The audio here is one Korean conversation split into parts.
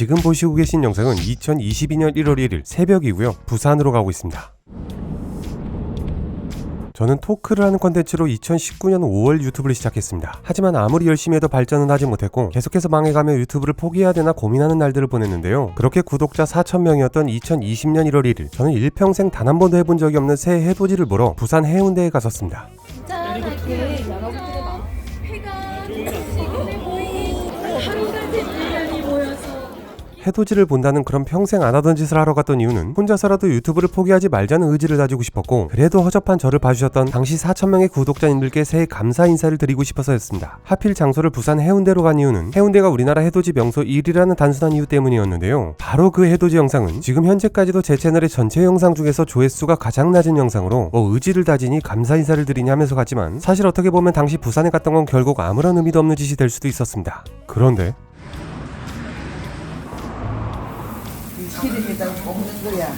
지금 보시고 계신 영상은 2022년 1월 1일 새벽이고요. 부산으로 가고 있습니다. 저는 토크를 하는 컨텐츠로 2019년 5월 유튜브를 시작했습니다. 하지만 아무리 열심히 해도 발전은 하지 못했고 계속해서 망해가며 유튜브를 포기해야 되나 고민하는 날들을 보냈는데요. 그렇게 구독자 4,000명이었던 2020년 1월 1일 저는 일평생 단 한 번도 해본 적이 없는 새 해돋이를 보러 부산 해운대에 갔었습니다. 짠하 해돋이를 본다는 그런 평생 안 하던 짓을 하러 갔던 이유는 혼자서라도 유튜브를 포기하지 말자는 의지를 다지고 싶었고 그래도 허접한 저를 봐주셨던 당시 4천명의 구독자님들께 새해 감사 인사를 드리고 싶어서였습니다. 하필 장소를 부산 해운대로 간 이유는 해운대가 우리나라 해돋이 명소 1위라는 단순한 이유 때문이었는데요. 바로 그 해돋이 영상은 지금 현재까지도 제 채널의 전체 영상 중에서 조회수가 가장 낮은 영상으로 뭐 의지를 다지니 감사 인사를 드리니 하면서 갔지만 사실 어떻게 보면 당시 부산에 갔던 건 결국 아무런 의미도 없는 짓이 될 수도 있었습니다. 그런데 기름에다 볶는 거야.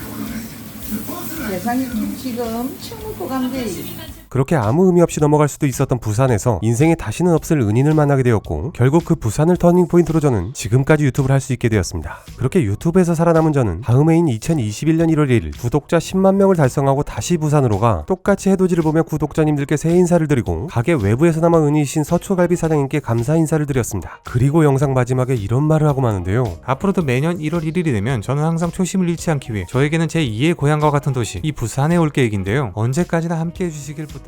세상에 지금 처먹고 간대. 그렇게 아무 의미 없이 넘어갈 수도 있었던 부산에서 인생에 다시는 없을 은인을 만나게 되었고 결국 그 부산을 터닝 포인트로 저는 지금까지 유튜브를 할 수 있게 되었습니다. 그렇게 유튜브에서 살아남은 저는 다음 해인 2021년 1월 1일 구독자 10만 명을 달성하고 다시 부산으로 가 똑같이 해돋이를 보며 구독자님들께 새해 인사를 드리고 가게 외부에서나마 은희이신 서초갈비 사장님께 감사 인사를 드렸습니다. 그리고 영상 마지막에 이런 말을 하고 마는데요. 앞으로도 매년 1월 1일이 되면 저는 항상 초심을 잃지 않기 위해 저에게는 제 2의 고향과 같은 도시 이 부산에 올 계획인데요. 언제까지나 함께 해주시길 부탁드립니다.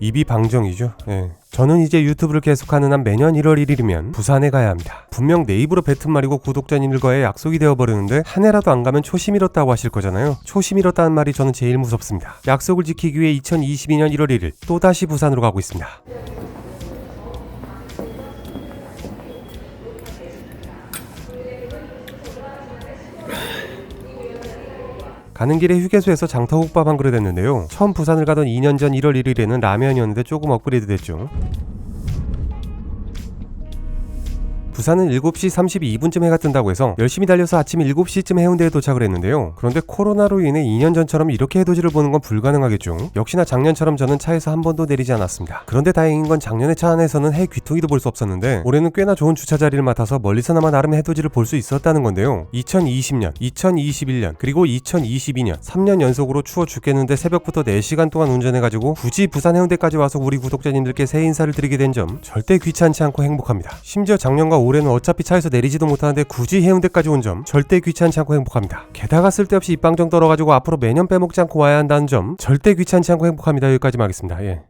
입이 방정이죠. 예. 저는 이제 유튜브를 계속하는 한 매년 1월 1일이면 부산에 가야 합니다. 분명 내 입으로 뱉은 말이고 구독자님들과의 약속이 되어버리는데 한 해라도 안 가면 초심 잃었다고 하실 거잖아요. 초심 잃었다는 말이 저는 제일 무섭습니다. 약속을 지키기 위해 2022년 1월 1일 또다시 부산으로 가고 있습니다. 가는 길에 휴게소에서 장터국밥 한 그릇 했는데요. 처음 부산을 가던 2년 전 1월 1일에는 라면이었는데 조금 업그레이드 됐죠. 부산은 7시 32분쯤 해가 뜬다고 해서 열심히 달려서 아침 7시쯤 해운대에 도착을 했는데요. 그런데 코로나로 인해 2년 전처럼 이렇게 해돋이를 보는 건 불가능하겠죠. 역시나 작년처럼 저는 차에서 한 번도 내리지 않았습니다. 그런데 다행인 건 작년에 차 안에서는 해 귀퉁이도 볼 수 없었는데 올해는 꽤나 좋은 주차 자리를 맡아서 멀리서나마 나름 해돋이를 볼 수 있었다는 건데요. 2020년, 2021년, 그리고 2022년 3년 연속으로 추워 죽겠는데 새벽부터 4시간 동안 운전해가지고 굳이 부산 해운대까지 와서 우리 구독자님들께 새해 인사를 드리게 된 점 절대 귀찮지 않고 행복합니다. 심지어 작년과 올해는 어차피 차에서 내리지도 못하는데 굳이 해운대까지 온 점 절대 귀찮지 않고 행복합니다. 게다가 쓸데없이 입방정 떨어가지고 앞으로 매년 빼먹지 않고 와야 한다는 점 절대 귀찮지 않고 행복합니다. 여기까지만 하겠습니다. 예.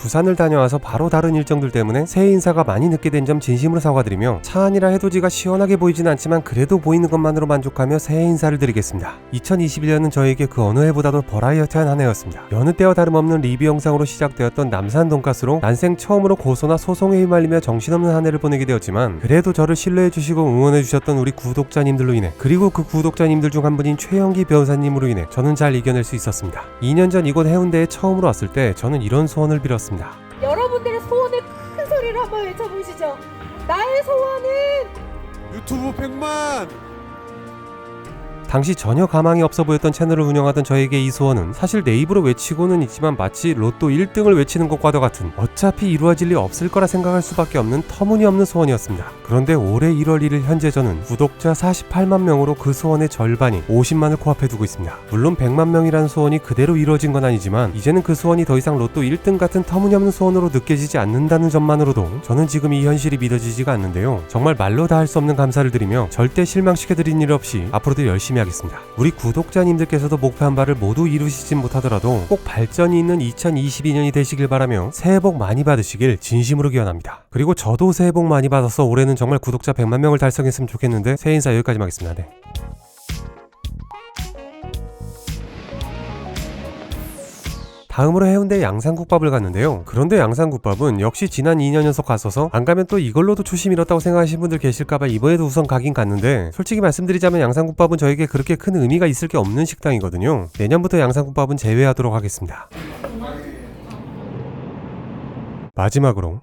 부산을 다녀와서 바로 다른 일정들 때문에 새해 인사가 많이 늦게 된 점 진심으로 사과드리며 차 안이라 해돋이가 시원하게 보이진 않지만 그래도 보이는 것만으로 만족하며 새해 인사를 드리겠습니다. 2021년은 저에게 그 어느 해보다도 버라이어티한 한 해였습니다. 여느 때와 다름없는 리뷰 영상으로 시작되었던 남산 돈가스로 난생 처음으로 고소나 소송에 휘말리며 정신없는 한 해를 보내게 되었지만 그래도 저를 신뢰해 주시고 응원해 주셨던 우리 구독자님들로 인해 그리고 그 구독자님들 중 한 분인 최영기 변호사님으로 인해 저는 잘 이겨낼 수 있었습니다. 2년 전 이곳 해운대에 처음으로 왔을 때 저는 이런 소원을 빌었습니다. 여러분들의 소원을 큰 소리로 한번 외쳐보시죠. 나의 소원은 유튜브 100만 당시 전혀 가망이 없어 보였던 채널을 운영하던 저에게 이 소원은 사실 내 입으로 외치고는 있지만 마치 로또 1등을 외치는 것과도 같은 어차피 이루어질 리 없을 거라 생각할 수밖에 없는 터무니없는 소원이었습니다. 그런데 올해 1월 1일 현재 저는 구독자 48만 명으로 그 소원의 절반인 50만을 코앞에 두고 있습니다. 물론 100만 명이라는 소원이 그대로 이루어진 건 아니지만 이제는 그 소원이 더 이상 로또 1등 같은 터무니없는 소원으로 느껴지지 않는다는 점만으로도 저는 지금 이 현실이 믿어지지가 않는데요. 정말 말로 다 할 수 없는 감사를 드리며 절대 실망시켜드린 일 없이 앞으로도 열심히 하겠습니다. 우리 구독자님들께서도 목표한 바를 모두 이루시진 못하더라도 꼭 발전이 있는 2022년이 되시길 바라며 새해 복 많이 받으시길 진심으로 기원합니다. 그리고 저도 새해 복 많이 받아서 올해는 정말 구독자 100만 명을 달성했으면 좋겠는데 새해 인사 여기까지만 하겠습니다. 네. 다음으로 해운대 양산국밥을 갔는데요. 그런데 양산국밥은 역시 지난 2년 연속 갔어서 안 가면 또 이걸로도 초심 잃었다고 생각하시는 분들 계실까봐 이번에도 우선 가긴 갔는데 솔직히 말씀드리자면 양산국밥은 저에게 그렇게 큰 의미가 있을 게 없는 식당이거든요. 내년부터 양산국밥은 제외하도록 하겠습니다. 마지막으로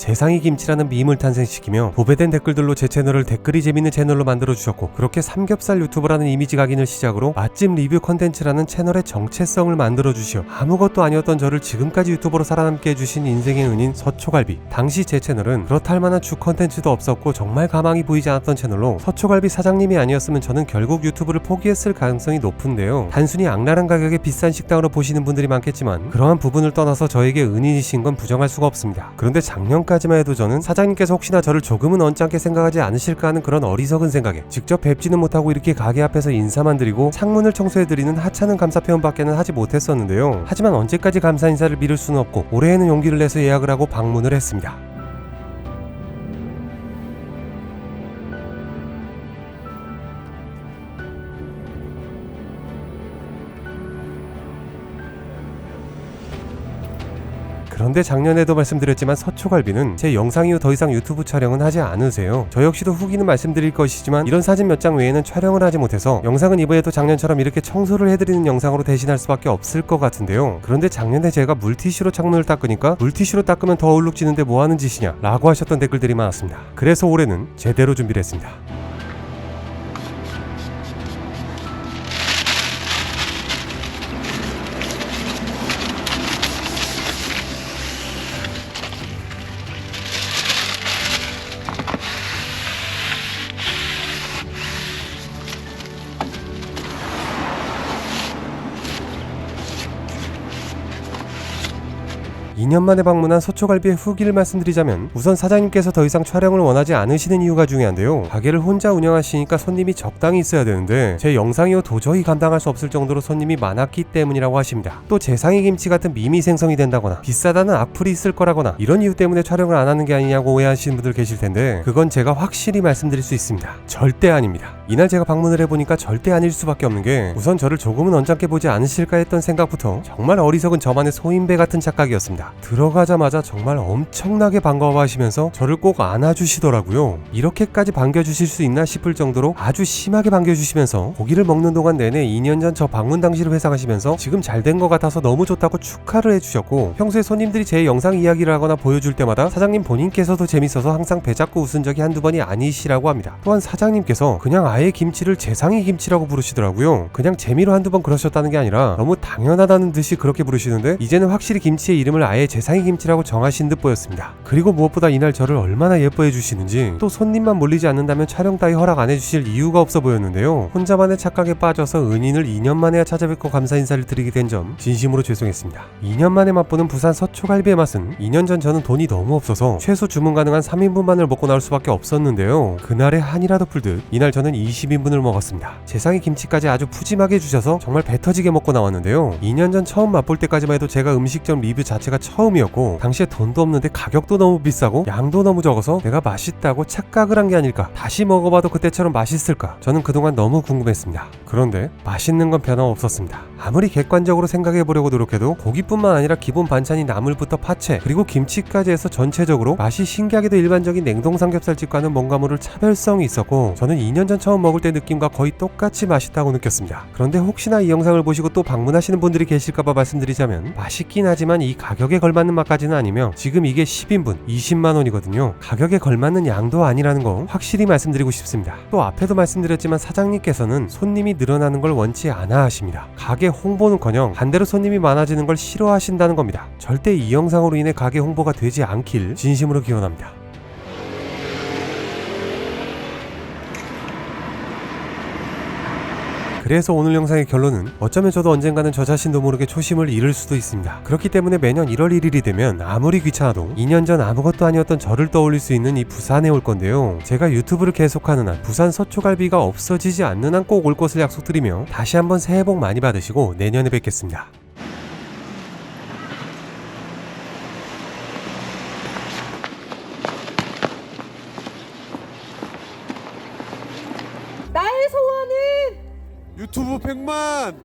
재상이 김치라는 밈을 탄생시키며 도배된 댓글들로 제 채널을 댓글이 재밌는 채널로 만들어 주셨고 그렇게 삼겹살 유튜버라는 이미지 각인을 시작으로 맛집 리뷰 컨텐츠라는 채널의 정체성을 만들어 주시어 아무것도 아니었던 저를 지금까지 유튜버로 살아남게 해주신 인생의 은인 서초갈비. 당시 제 채널은 그렇다 할 만한 주 컨텐츠도 없었고 정말 가망이 보이지 않았던 채널로 서초갈비 사장님이 아니었으면 저는 결국 유튜브를 포기했을 가능성이 높은데요. 단순히 악랄한 가격에 비싼 식당으로 보시는 분들이 많겠지만 그러한 부분을 떠나서 저에게 은인이신 건 부정할 수가 없습니다. 그런데 작년 까지만 해도 저는 사장님께서 혹시나 저를 조금은 언짢게 생각하지 않으실까 하는 그런 어리석은 생각에 직접 뵙지는 못하고 이렇게 가게 앞에서 인사만 드리고 창문을 청소해드리는 하찮은 감사 표현밖에는 하지 못했었는데요. 하지만 언제까지 감사 인사를 미룰 수는 없고 올해에는 용기를 내서 예약을 하고 방문을 했습니다 그런데 작년에도 말씀드렸지만 서초갈비는 제 영상 이후 더 이상 유튜브 촬영은 하지 않으세요. 저 역시도 후기는 말씀드릴 것이지만 이런 사진 몇 장 외에는 촬영을 하지 못해서 영상은 이번에도 작년처럼 이렇게 청소를 해드리는 영상으로 대신할 수밖에 없을 것 같은데요. 그런데 작년에 제가 물티슈로 창문을 닦으니까 물티슈로 닦으면 더 얼룩지는데 뭐하는 짓이냐 라고 하셨던 댓글들이 많았습니다. 그래서 올해는 제대로 준비를 했습니다. 이년 만에 방문한 서초갈비의 후기를 말씀드리자면 우선 사장님께서 더 이상 촬영을 원하지 않으시는 이유가 중요한데요. 가게를 혼자 운영하시니까 손님이 적당히 있어야 되는데 제 영상이요 도저히 감당할 수 없을 정도로 손님이 많았기 때문이라고 하십니다. 또 재상의 김치 같은 밈이 생성이 된다거나 비싸다는 악플이 있을 거라거나 이런 이유 때문에 촬영을 안 하는 게 아니냐고 오해하시는 분들 계실 텐데 그건 제가 확실히 말씀드릴 수 있습니다. 절대 아닙니다. 이날 제가 방문을 해보니까 절대 아닐 수밖에 없는 게 우선 저를 조금은 언짢게 보지 않으실까 했던 생각부터 정말 어리석은 저만의 소인배 같은 착각이었습니다. 들어가자마자 정말 엄청나게 반가워하시면서 저를 꼭 안아주시더라고요. 이렇게까지 반겨주실 수 있나 싶을 정도로 아주 심하게 반겨주시면서 고기를 먹는 동안 내내 2년 전 저 방문 당시를 회상하시면서 지금 잘 된 것 같아서 너무 좋다고 축하를 해주셨고 평소에 손님들이 제 영상 이야기를 하거나 보여줄 때마다 사장님 본인께서도 재밌어서 항상 배 잡고 웃은 적이 한두 번이 아니시라고 합니다. 또한 사장님께서 그냥 아예 김치를 재상이 김치라고 부르시더라고요. 그냥 재미로 한두 번 그러셨다는 게 아니라 너무 당연하다는 듯이 그렇게 부르시는데 이제는 확실히 김치의 이름을 아예 재상이 김치라고 정하신 듯 보였습니다. 그리고 무엇보다 이날 저를 얼마나 예뻐해 주시는지 또 손님만 몰리지 않는다면 촬영 따위 허락 안 해주실 이유가 없어 보였는데요. 혼자만의 착각에 빠져서 은인을 2년 만에야 찾아뵙고 감사 인사를 드리게 된 점 진심으로 죄송했습니다. 2년 만에 맛보는 부산 서초갈비의 맛은 2년 전 저는 돈이 너무 없어서 최소 주문 가능한 3인분만을 먹고 나올 수밖에 없었는데요. 그날에 한이라도 풀듯 이날 저는 20인분을 먹었습니다. 재상의 김치까지 아주 푸짐하게 주셔서 정말 배 터지게 먹고 나왔는데요. 2년 전 처음 맛볼 때까지만 해도 제가 음식점 리뷰 자체가 처음이었고 당시에 돈도 없는데 가격도 너무 비싸고 양도 너무 적어서 내가 맛있다고 착각을 한 게 아닐까 다시 먹어봐도 그때처럼 맛있을까 저는 그동안 너무 궁금했습니다. 그런데 맛있는 건 변함없었습니다. 아무리 객관적으로 생각해 보려고 노력해도 고기뿐만 아니라 기본 반찬이 나물부터 파채 그리고 김치까지 해서 전체적으로 맛이 신기하게도 일반적인 냉동 삼겹살집과는 뭔가 모를 차별성이 있었고 저는 2년 전 처음 먹을 때 느낌과 거의 똑같이 맛있다고 느꼈습니다. 그런데 혹시나 이 영상을 보시고 또 방문하시는 분들이 계실까봐 말씀드리자면 맛있긴 하지만 이 가격에 걸맞는 맛까지는 아니며 지금 이게 10인분 20만 원이거든요. 가격에 걸맞는 양도 아니라는 거 확실히 말씀드리고 싶습니다. 또 앞에도 말씀드렸지만 사장님께서는 손님이 늘어나는 걸 원치 않아 하십니다. 가게 홍보는커녕 반대로 손님이 많아지는 걸 싫어하신다는 겁니다. 절대 이 영상으로 인해 가게 홍보가 되지 않길 진심으로 기원합니다. 그래서 오늘 영상의 결론은 어쩌면 저도 언젠가는 저 자신도 모르게 초심을 잃을 수도 있습니다. 그렇기 때문에 매년 1월 1일이 되면 아무리 귀찮아도 2년 전 아무것도 아니었던 저를 떠올릴 수 있는 이 부산에 올 건데요. 제가 유튜브를 계속하는 한 부산 서초갈비가 없어지지 않는 한 꼭 올 것을 약속드리며 다시 한번 새해 복 많이 받으시고 내년에 뵙겠습니다. 유튜브 100만